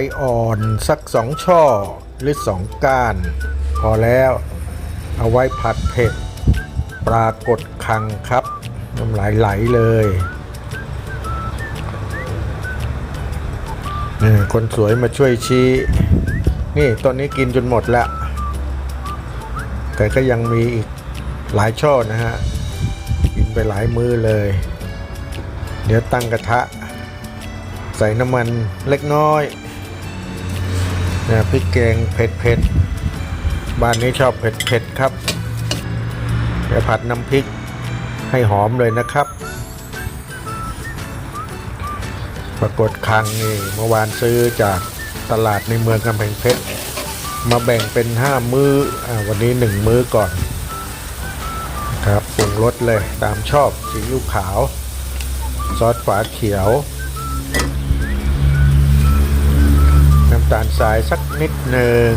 ยอ่อนสักสองช่อหรือสองก้าน พอแล้วเอาไว้ผัดเผ็ด ปรากฏคังครับน้ำลายไหลเลยนี่คนสวยมาช่วยชี้ นี่ต้นนี้กินจนหมดแล้ว แต่ก็ยังมีอีกหลายช่อนะฮะ กินไปหลายมือเลย เดี๋ยวตั้งกระทะ ใส่น้ำมันเล็กน้อย นะพริกแกงเผ็ดเผ็ดบ้านนี้ชอบเผ็ดเผ็ดครับเดี๋ยวผัดน้ำพริกให้หอมเลยนะครับ ปรากฏคังนี่เมื่อวานซื้อจากตลาดในเมืองกำแพงเพชรมาแบ่งเป็น 5 มื้ออาวันนี้ 1 มื้อก่อนครับปรุงรสเลยตามชอบซีอิ๊วขาว ซอสฝาเขียว ตาลทรายสักนิดหนึ่ง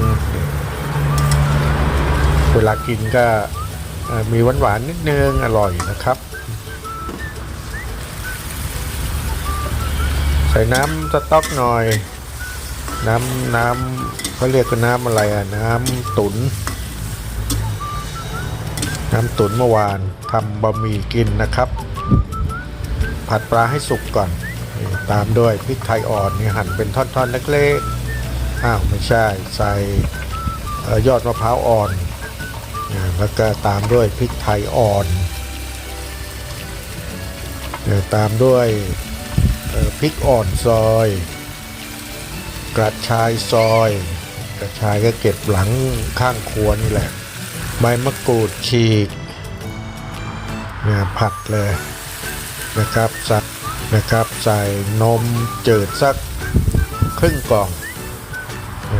เวลากินก็เอ่อมีหวานนิดนึงอร่อยนะครับ ใส่น้ำสต๊อกหน่อย น้ำน้ำเขาเรียกกันน้ำอะไรอะ น้ำตุนน้ำตุนเมื่อวานทำบะหมี่กินนะครับ ผัดปลาให้สุกก่อน ตามด้วยพริกไทยอ่อนนี่หั่นเป็นท่อนๆเล็กๆ อ้าวไม่ใช่ใส่ยอดมะพร้าวอ่อน แล้วก็ตามด้วยพริกไทยอ่อนเอ่อตามด้วยพริกอ่อนซอย กระชายซอย กระชายก็เก็บหลังข้างครัวนี่แหละ ใบมะกรูดฉีกเนี่ยผัดเลยนะครับใส่นะครับใส่นมจืดสักครึ่งกล่อง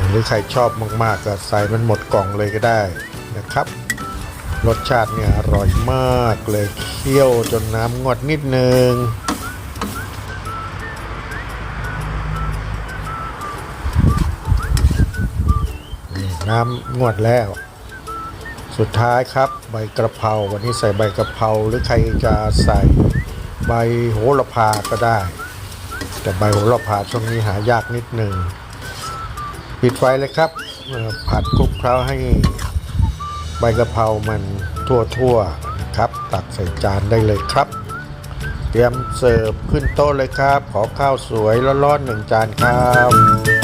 หรือใครชอบมากๆก็ใส่มันหมดกล่องเลยก็ได้นะครับ รสชาติเนี่ยอร่อยมากเลยเคี่ยวจนน้ำงดนิดนึงน้ำงวดแล้ว สุดท้ายครับใบกระเพราวันนี้ใส่ใบกระเพราหรือใครจะใส่ใบโหระพาก็ได้ แต่ใบโหระพาช่วงนี้หายากนิดหนึ่ง ปิดไฟเลยครับ ผัดคลุกเคล้าให้ใบกระเพรามันทั่วๆนะครับ ตักใส่จานได้เลยครับ เตรียมเสิร์ฟขึ้นโต๊ะเลยครับ ขอข้าวสวยร้อนๆหนึ่งจานครับ